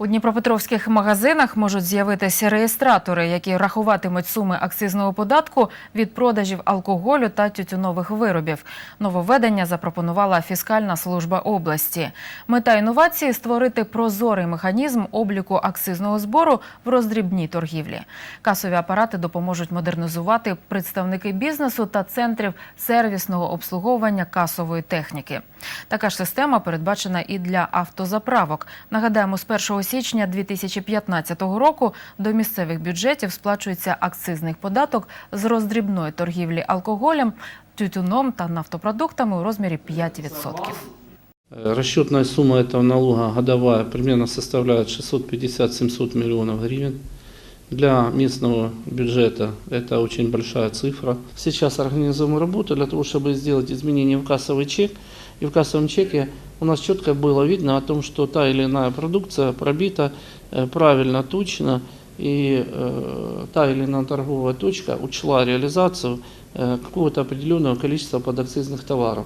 У дніпропетровських магазинах можуть з'явитися реєстратори, які рахуватимуть суми акцизного податку від продажів алкоголю та тютюнових виробів. Нововведення запропонувала фіскальна служба області. Мета інновації створити прозорий механізм обліку акцизного збору в роздрібній торгівлі. Касові апарати допоможуть модернізувати представники бізнесу та центрів сервісного обслуговування касової техніки. Така ж система передбачена і для автозаправок. Нагадаємо, з 1 січня 2015 року до місцевих бюджетів сплачується акцизний податок з роздрібної торгівлі алкоголем, тютюном та нафтопродуктами у розмірі 5%. Э, Расчетная сумма этого налога годовая примерно составляет 650-700 миллионов гривен. Для местного бюджета это очень большая цифра. Сейчас организуем работу для того, чтобы сделать изменения в кассовый чек. И в кассовом чеке у нас четко было видно о том, что та или иная продукция пробита э, правильно, точно, и э, та или иная торговая точка учла реализацию э, какого-то определенного количества подакцизных товаров.